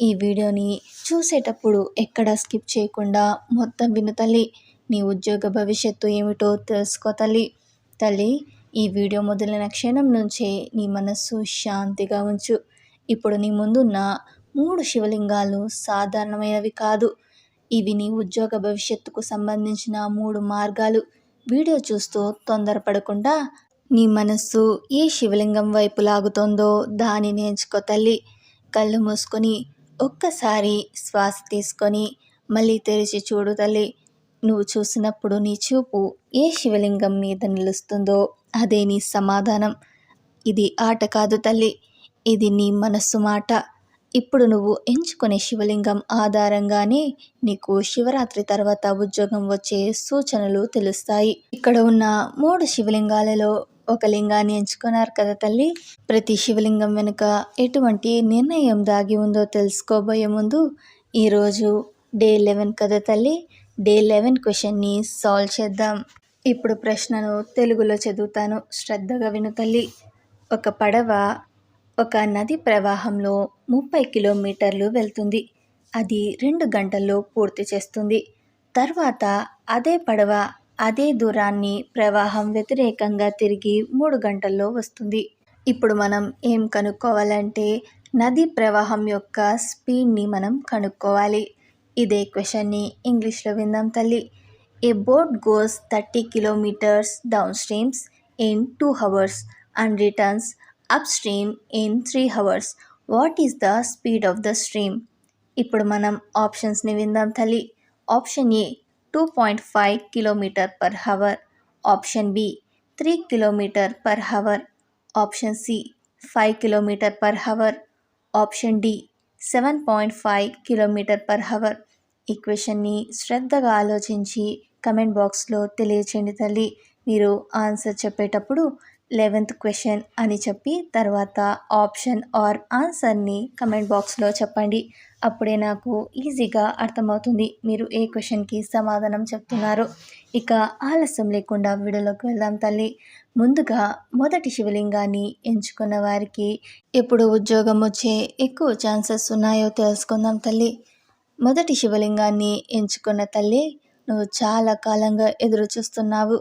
ఈ వీడియోని చూసేటప్పుడు ఎక్కడ స్కిప్ చేయకుండా మొత్తం విను తల్లి. నీ ఉద్యోగ భవిష్యత్తు ఏమిటో తెలుసుకో తల్లి. తల్లి ఈ వీడియో మొదలైన క్షణం నుంచే నీ మనస్సు శాంతిగా ఉంచు. ఇప్పుడు నీ ముందున్న మూడు శివలింగాలు సాధారణమైనవి కాదు. ఇవి నీ ఉద్యోగ భవిష్యత్తుకు సంబంధించిన మూడు మార్గాలు. వీడియో చూస్తూ తొందరపడకుండా నీ మనస్సు ఏ శివలింగం వైపు లాగుతోందో దాని నేర్చుకో తల్లి. కళ్ళు మూసుకొని ఒక్కసారి శ్వాస తీసుకొని మళ్ళీ తెరిచి చూడు తల్లి. నువ్వు చూసినప్పుడు నీ చూపు ఏ శివలింగం మీద నిలుస్తుందో అదే నీ సమాధానం. ఇది ఆట కాదు తల్లి. ఇది నీ మనస్సు మాట. ఇప్పుడు నువ్వు ఎంచుకునే శివలింగం ఆధారంగానే నీకు శివరాత్రి తర్వాత ఉద్యోగం వచ్చే సూచనలు తెలుస్తాయి. ఇక్కడ ఉన్న మూడు శివలింగాలలో ఒక లింగాన్ని ఎంచుకున్నారు కదా తల్లి? ప్రతి శివలింగం వెనుక ఎటువంటి నిర్ణయం దాగి ఉందో తెలుసుకోబోయే ముందు ఈరోజు డే లెవెన్ కదా తల్లి? డే లెవెన్ క్వశ్చన్ని సాల్వ్ చేద్దాం. ఇప్పుడు ప్రశ్నను తెలుగులో చదువుతాను. శ్రద్ధగా విను తల్లి. ఒక పడవ ఒక నది ప్రవాహంలో ముప్పై కిలోమీటర్లు వెళ్తుంది. అది రెండు గంటల్లో పూర్తి చేస్తుంది. తర్వాత అదే పడవ అదే దూరాన్ని ప్రవాహం వ్యతిరేకంగా తిరిగి మూడు గంటల్లో వస్తుంది. ఇప్పుడు మనం ఏం కనుక్కోవాలంటే నది ప్రవాహం యొక్క స్పీడ్ని మనం కనుక్కోవాలి. ఇదే క్వశ్చన్ని ఇంగ్లీష్లో విందాం తల్లి. A boat goes thirty kilometres down streams in two hours and returns up stream in three hours. What is the speed of the stream? ఇప్పుడు మనం ఆప్షన్స్ని విందాం తల్లి. Option A two point five kilometre per hour option B three kilometre per hour option C five kilometre per hour option D seven point five kilometre per hour ఈక్వేషన్ని శ్రద్ధగా ఆలోచించి comment బాక్స్లో తెలియచేయండి తల్లి. మీరు ఆన్సర్ చెప్పేటప్పుడు లెవెంత్ క్వశ్చన్ అని చెప్పి తర్వాత ఆప్షన్ ఆర్ ఆన్సర్ని కమెంట్ బాక్స్లో చెప్పండి. అప్పుడే నాకు ఈజీగా అర్థమవుతుంది మీరు ఏ క్వశ్చన్కి సమాధానం చెప్తున్నారు. ఇక ఆలస్యం లేకుండా వీడియోలోకి వెళ్దాం తల్లి. ముందుగా మొదటి శివలింగాన్ని ఎంచుకున్న వారికి ఎప్పుడు ఉద్యోగం వచ్చే ఎక్కువ ఛాన్సెస్ ఉన్నాయో తెలుసుకుందాం తల్లి. మొదటి శివలింగాన్ని ఎంచుకున్న తల్లి నువ్వు చాలా కాలంగా ఎదురు చూస్తున్నావు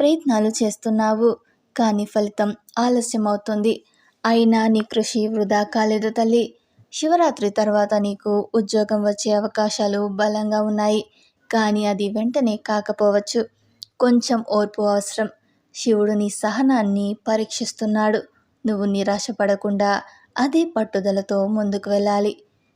ప్రయత్నాలు చేస్తున్నావు. కానీ ఫలితం ఆలస్యం అవుతుంది అయినా నీ కృషి వృధా కాలేదు తల్లి. శివరాత్రి తర్వాత నీకు ఉద్యోగం వచ్చే అవకాశాలు బలంగా ఉన్నాయి. కానీ అది వెంటనే కాకపోవచ్చు. కొంచెం ఓర్పు అవసరం. శివుడు నీ సహనాన్ని పరీక్షిస్తున్నాడు. నువ్వు నిరాశపడకుండా అదే పట్టుదలతో ముందుకు వెళ్ళాలి.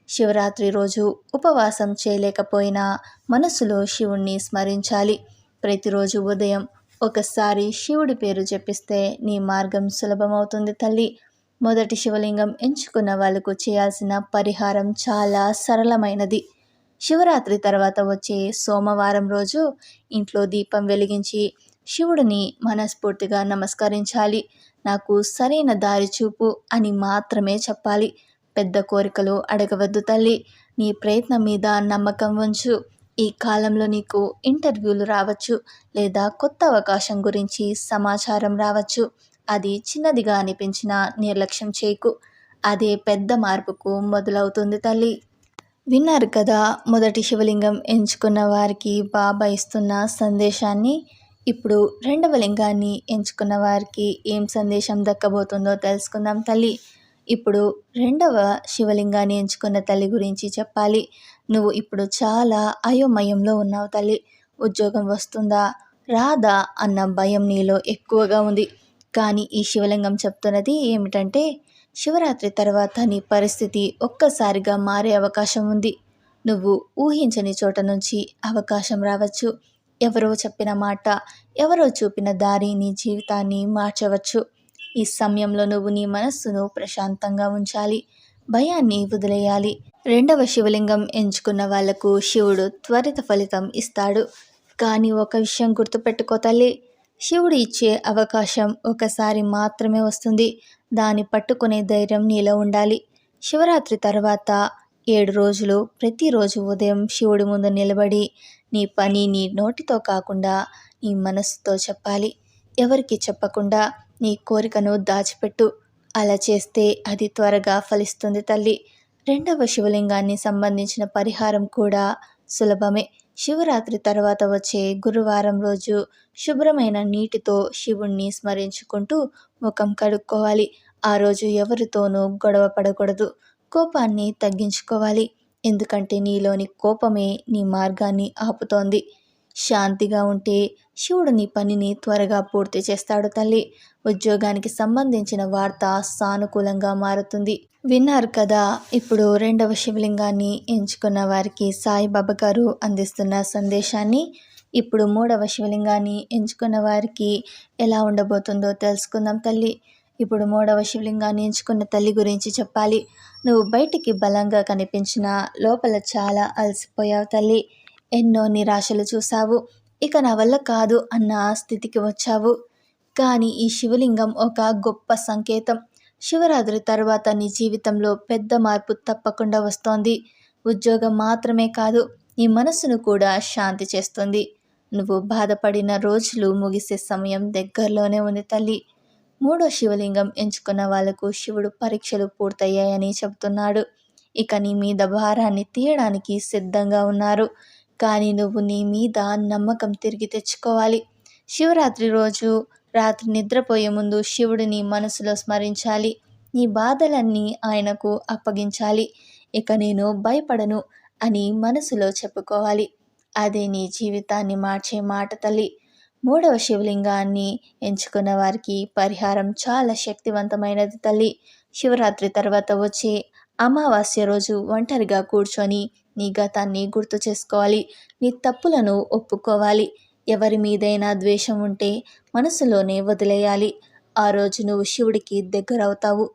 శివరాత్రి రోజు ఉపవాసం చేయలేకపోయినా మనసులో శివుణ్ణి స్మరించాలి. ప్రతిరోజు ఉదయం ఒకసారి శివుడి పేరు చెప్పిస్తే నీ మార్గం సులభమవుతుంది తల్లి. మొదటి శివలింగం ఎంచుకున్న వాళ్ళకు చేయాల్సిన పరిహారం చాలా సరళమైనది. శివరాత్రి తర్వాత వచ్చే సోమవారం రోజు ఇంట్లో దీపం వెలిగించి శివుడిని మనస్ఫూర్తిగా నమస్కరించాలి. నాకు సరైన దారి చూపు అని మాత్రమే చెప్పాలి. పెద్ద కోరికలు అడగవద్దు తల్లి. నీ ప్రయత్నం మీద నమ్మకం ఉంచు. ఈ కాలంలో నీకు ఇంటర్వ్యూలు రావచ్చు లేదా కొత్త అవకాశం గురించి సమాచారం రావచ్చు. అది చిన్నదిగా అనిపించిన నిర్లక్ష్యం చేయకు. అదే పెద్ద మార్పుకు మొదలవుతుంది తల్లి. విన్నారు కదా మొదటి శివలింగం ఎంచుకున్న వారికి బాబా ఇస్తున్న సందేశాన్ని? ఇప్పుడు రెండవ లింగాన్ని ఎంచుకున్న వారికి ఏం సందేశం దక్కబోతుందో తెలుసుకుందాం తల్లి. ఇప్పుడు రెండవ శివలింగాన్ని ఎంచుకున్న తల్లి గురించి చెప్పాలి. నువ్వు ఇప్పుడు చాలా అయోమయంలో ఉన్నావు తల్లి. ఉద్యోగం వస్తుందా? రాదా అన్న భయం నీలో ఎక్కువగా ఉంది. కానీ ఈ శివలింగం చెప్తున్నది ఏమిటంటే శివరాత్రి తర్వాత నీ పరిస్థితి ఒక్కసారిగా మారే అవకాశం ఉంది. నువ్వు ఊహించని చోట నుంచి అవకాశం రావచ్చు. ఎవరో చెప్పిన మాట ఎవరో చూపిన దారి నీ జీవితాన్ని మార్చవచ్చు. ఈ సమయంలో నువ్వు నీ మనస్సును ప్రశాంతంగా ఉంచాలి. భయాన్ని వదిలేయాలి. రెండవ శివలింగం ఎంచుకున్న వాళ్ళకు శివుడు త్వరిత ఫలితం ఇస్తాడు. కానీ ఒక విషయం గుర్తుపెట్టుకో తల్లి. శివుడు ఇచ్చే అవకాశం ఒకసారి మాత్రమే వస్తుంది. దాన్ని పట్టుకునే ధైర్యం నీలో ఉండాలి. శివరాత్రి తర్వాత ఏడు రోజులు ప్రతిరోజు ఉదయం శివుడి ముందు నిలబడి నీ పని నీ నోటితో కాకుండా నీ మనస్సుతో చెప్పాలి. ఎవరికి చెప్పకుండా నీ కోరికను దాచిపెట్టు. అలా చేస్తే అది త్వరగా ఫలిస్తుంది తల్లి. రెండవ శివలింగాన్ని సంబంధించిన పరిహారం కూడా సులభమే. శివరాత్రి తర్వాత వచ్చే గురువారం రోజు శుభ్రమైన నీటితో శివుణ్ణి స్మరించుకుంటూ ముఖం కడుక్కోవాలి. ఆ రోజు ఎవరితోనూ గొడవ పడకూడదు. కోపాన్ని తగ్గించుకోవాలి. ఎందుకంటే నీలోని కోపమే నీ మార్గాన్ని ఆపుతోంది. శాంతిగా ఉంటే శివుడు నీ పనిని త్వరగా పూర్తి చేస్తాడు తల్లి. ఉద్యోగానికి సంబంధించిన వార్త సానుకూలంగా మారుతుంది. విన్నారు కదా ఇప్పుడు రెండవ శివలింగాన్ని ఎంచుకున్న వారికి సాయిబాబా గారు అందిస్తున్న సందేశాన్ని. ఇప్పుడు మూడవ శివలింగాన్ని ఎంచుకున్న వారికి ఎలా ఉండబోతుందో తెలుసుకుందాం తల్లి. ఇప్పుడు మూడవ శివలింగాన్ని ఎంచుకున్న తల్లి గురించి చెప్పాలి. నువ్వు బయటికి బలంగా కనిపించిన లోపల చాలా అలసిపోయావు తల్లి. ఎన్నో నిరాశలు చూసావు ఇక నా వల్ల కాదు అన్న స్థితికి వచ్చావు. కానీ ఈ శివలింగం ఒక గొప్ప సంకేతం. శివరాత్రి తర్వాత నీ జీవితంలో పెద్ద మార్పు తప్పకుండా వస్తోంది. ఉద్యోగం మాత్రమే కాదు నీ మనస్సును కూడా శాంతి చేస్తుంది. నువ్వు బాధపడిన రోజులు ముగిసే సమయం దగ్గరలోనే ఉంది తల్లి. మూడో శివలింగం ఎంచుకున్న వాళ్ళకు శివుడు పరీక్షలు పూర్తయ్యాయని చెబుతున్నాడు. ఇక నీ మీద భారాన్ని తీయడానికి సిద్ధంగా ఉన్నారు. కానీ నువ్వు నీ మీద నమ్మకం తిరిగి తెచ్చుకోవాలి. శివరాత్రి రోజు రాత్రి నిద్రపోయే ముందు శివుడిని మనసులో స్మరించాలి. నీ బాధలన్నీ ఆయనకు అప్పగించాలి. ఇక నేను భయపడను అని మనసులో చెప్పుకోవాలి. అదే నీ జీవితాన్ని మార్చే మాట తల్లి. మూడవ శివలింగాన్ని ఎంచుకున్న వారికి పరిహారం చాలా శక్తివంతమైనది తల్లి. శివరాత్రి తర్వాత వచ్చే అమావాస్య రోజు ఒంటరిగా కూర్చొని నీ గతాన్ని గుర్తు చేసుకోవాలి. నీ తప్పులను ఒప్పుకోవాలి. ఎవరి మీదైనా ద్వేషం ఉంటే మనసులోనే వదిలేయాలి. ఆ రోజు నువ్వు శివుడికి దగ్గరవుతావు.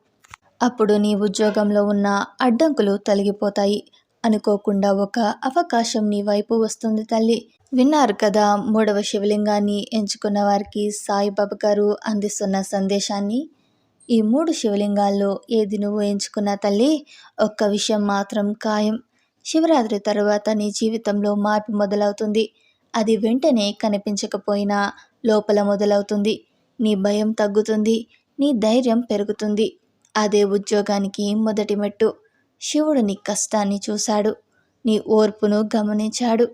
అప్పుడు నీ ఉద్యోగంలో ఉన్న అడ్డంకులు తొలగిపోతాయి. అనుకోకుండా ఒక అవకాశం నీ వైపు వస్తుంది తల్లి. విన్నారు కదా మూడవ శివలింగాన్ని ఎంచుకున్న వారికి సాయిబాబా గారు అందిస్తున్న సందేశాన్ని? ఈ మూడు శివలింగాల్లో ఏది నువ్వు ఎంచుకున్న తల్లి? ఒక్క విషయం మాత్రం ఖాయం. శివరాత్రి తర్వాత నీ జీవితంలో మార్పు మొదలవుతుంది. అది వెంటనే కనిపించకపోయినా లోపల మొదలవుతుంది. నీ భయం తగ్గుతుంది. నీ ధైర్యం పెరుగుతుంది. అదే ఉద్యోగానికి మొదటి మెట్టు. శివుడు నీ కష్టాన్ని చూశాడు. నీ ఓర్పును గమనించాడు.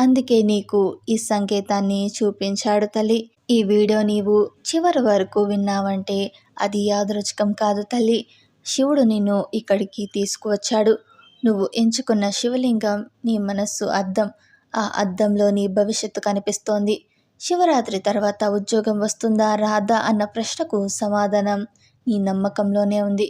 అందుకే నీకు ఈ సంకేతాన్ని చూపించాడు తల్లి. ఈ వీడియో నీవు చివరి వరకు విన్నావంటే అది యాదృచ్ఛికం కాదు తల్లి. శివుడు నిన్ను ఇక్కడికి తీసుకువచ్చాడు. నువ్వు ఎంచుకున్న శివలింగం నీ మనస్సు అద్దం. ఆ అద్దంలో నీ భవిష్యత్తు కనిపిస్తోంది. శివరాత్రి తర్వాత ఉద్యోగం వస్తుందా రాదా అన్న ప్రశ్నకు సమాధానం నీ నమ్మకంలోనే ఉంది.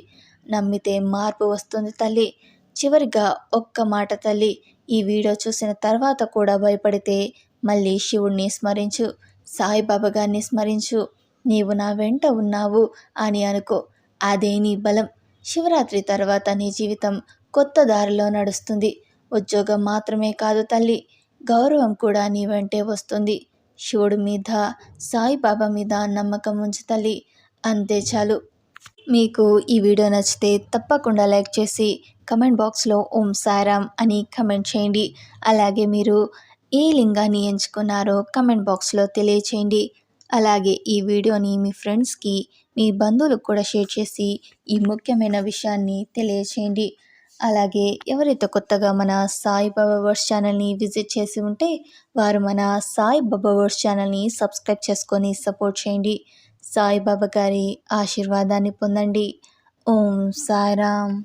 నమ్మితే మార్పు వస్తుంది తల్లి. చివరిగా ఒక్క మాట తల్లి. ఈ వీడియో చూసిన తర్వాత కూడా భయపడితే మళ్ళీ శివుణ్ణి స్మరించు సాయిబాబా గారిని స్మరించు. నీవు నా వెంట ఉన్నావు అని అనుకో. అదే నీ బలం. శివరాత్రి తర్వాత నీ జీవితం కొత్త దారిలో నడుస్తుంది. ఉద్యోగం మాత్రమే కాదు తల్లి గౌరవం కూడా నీ వెంటే వస్తుంది. శివుడి మీద సాయిబాబా మీద నమ్మకం ఉంచు తల్లి అంతే చాలు. మీకు ఈ వీడియో నచ్చితే తప్పకుండా లైక్ చేసి కమెంట్ బాక్స్లో ఓం సారామ్ అని కమెంట్ చేయండి. అలాగే మీరు ఏ లింగాన్ని ఎంచుకున్నారో కమెంట్ బాక్స్లో తెలియచేయండి. అలాగే ఈ వీడియోని మీ ఫ్రెండ్స్కి మీ బంధువులకు కూడా షేర్ చేసి ఈ ముఖ్యమైన విషయాన్ని తెలియచేయండి. అలాగే ఎవరైతే కొత్తగా మన సాయిబాబా వర్స్ ఛానల్ని విజిట్ చేసి ఉంటే వారు మన సాయిబాబా వర్స్ ఛానల్ని సబ్స్క్రైబ్ చేసుకొని సపోర్ట్ చేయండి. సాయిబాబా గారి ఆశీర్వాదాన్ని పొందండి. ఓం సాయిరామ్